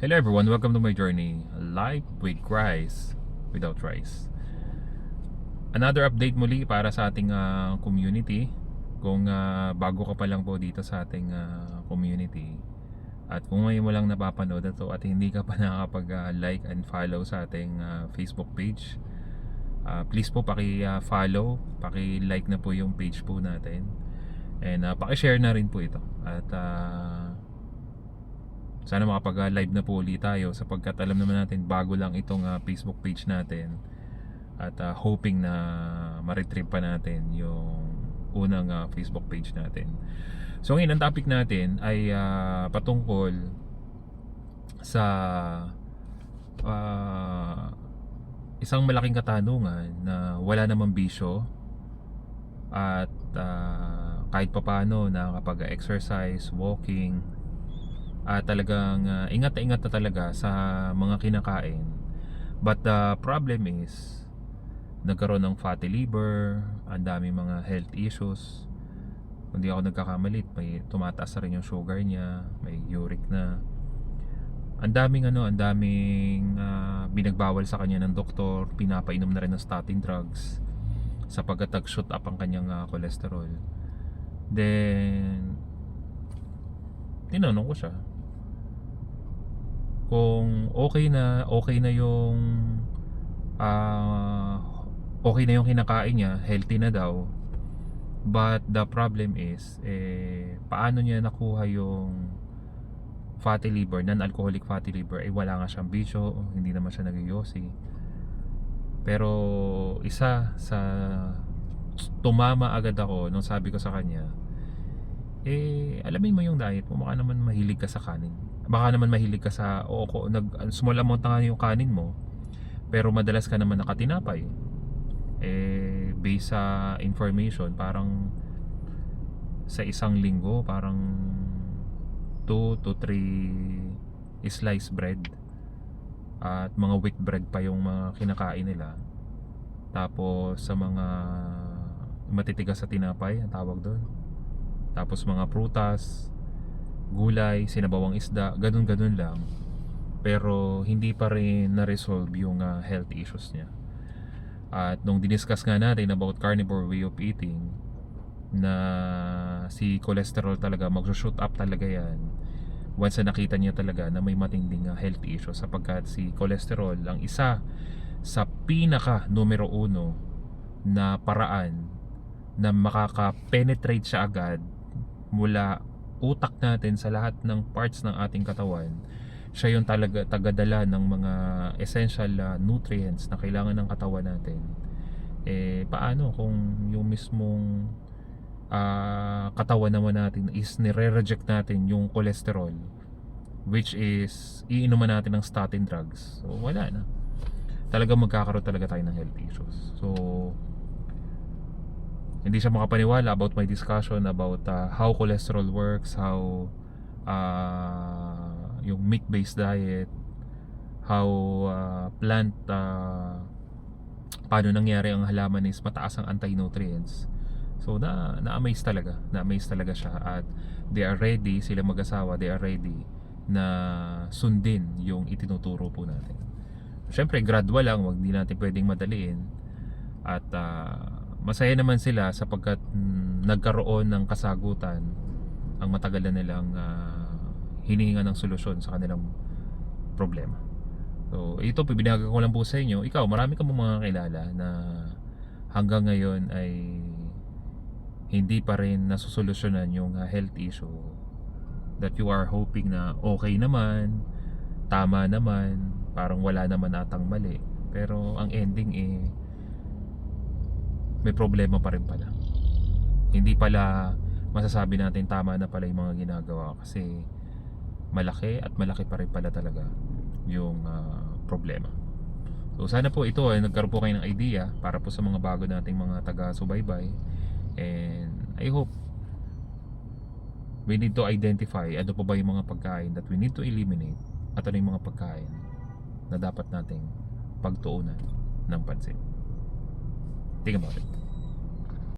Hello everyone, welcome to my journey. Life with Christ without rice. Another update muli para sa ating ah, community. Kung ah, bago ka pa lang po dito sa ating ah, community at kung ngayon mo lang napapanood ito at hindi ka pa nakakapag-like and follow sa ating ah, Facebook page, ah, please po paki-follow, paki-like na po yung page po natin. And uh, paki-share na rin po ito. At ah, sana makapag-live na po ulit tayo sapagkat alam naman natin bago lang itong ah, Facebook page natin at ah, hoping na ma-retrieve pa natin yung unang ah, Facebook page natin. So ngayon ang topic natin ay ah, patungkol sa ah, isang malaking katanungan na wala namang bisyo at ah, kahit papano nakakapag-exercise, walking, at talagang ah, ingat na ingat na talaga sa mga kinakain. But the problem is nagkaroon ng fatty liver, ang dami mga health issues. Kung di ako nagkakamalit, may tumataas na rin yung sugar niya, may uric na. Ang daming ano, ang daming ah, binagbawal sa kanya ng doktor, pinapainom na rin ng statin drugs sapagkat nag-shoot up ang kanyang ah, cholesterol. Then tinanong ko siya kung okay na okay na yung ah okay na yung kinakain niya, healthy na daw. But the problem is eh paano niya nakuha yung fatty liver, non-alcoholic fatty liver, eh wala nga siyang bisyo, hindi naman siya nagyosi. Pero isa sa tumama agad ako nung sabi ko sa kanya, eh alamin mo yung diet mo, baka naman mahilig ka sa kanin. Baka naman mahilig ka sa o ko nag small amount na yung kanin mo, pero madalas ka naman nakatinapay. Eh based sa information, parang sa isang linggo, parang 2 to 3 slice bread at mga wheat bread pa yung mga kinakain nila tapos sa mga matitigas sa tinapay ang tawag doon tapos mga prutas gulay, sinabawang isda ganun ganun lang. Pero hindi pa rin na-resolve yung ah, health issues niya. At nung diniscuss nga natin about carnivore way of eating na si cholesterol talaga mag-shoot up talaga yan. Once na nakita niya talaga na may matinding uh, health issue sapagkat si cholesterol ang isa sa pinaka numero uno na paraan na makaka-penetrate siya agad mula utak natin sa lahat ng parts ng ating katawan siya yung talaga tagadala ng mga essential uh, nutrients na kailangan ng katawan natin. Eh paano kung yung mismong ah, katawan naman natin is nire-reject natin yung cholesterol which is iinuman natin ng statin drugs? So wala na. Talaga magkakaroon talaga tayo ng health issues. So hindi siya makapaniwala about my discussion about uh, how cholesterol works how uh, yung meat based diet how uh, plant uh, paano nangyari ang halaman is mataas ang anti-nutrients So na na-amaze talaga, na-amaze talaga siya at they are ready, sila mag-asawa, they are ready na sundin yung itinuturo po natin. Siyempre gradual lang, wag di natin pwedeng madaliin. At ah, masaya naman sila sapagkat mm, nagkaroon ng kasagutan ang matagal na nilang uh, hinihinga ng solusyon sa kanilang problema. So ito pibinagan ko lang po sa inyo. Ikaw, marami ka mga kilala na hanggang ngayon ay hindi pa rin nasusolusyonan yung uh, health issue that you are hoping na okay naman, tama naman, parang wala naman atang mali. Pero ang ending eh may problema pa rin pala. Hindi pala masasabi natin tama na pala yung mga ginagawa kasi malaki at malaki pa rin pala talaga yung uh, problema. So sana po ito ay nagkaroon po kayo ng idea para po sa mga bago nating mga taga-subaybay And I hope we need to identify ano pa ba yung mga pagkain that we need to eliminate at ano yung mga pagkain na dapat nating pagtuunan ng pansin. 되게 멋있다.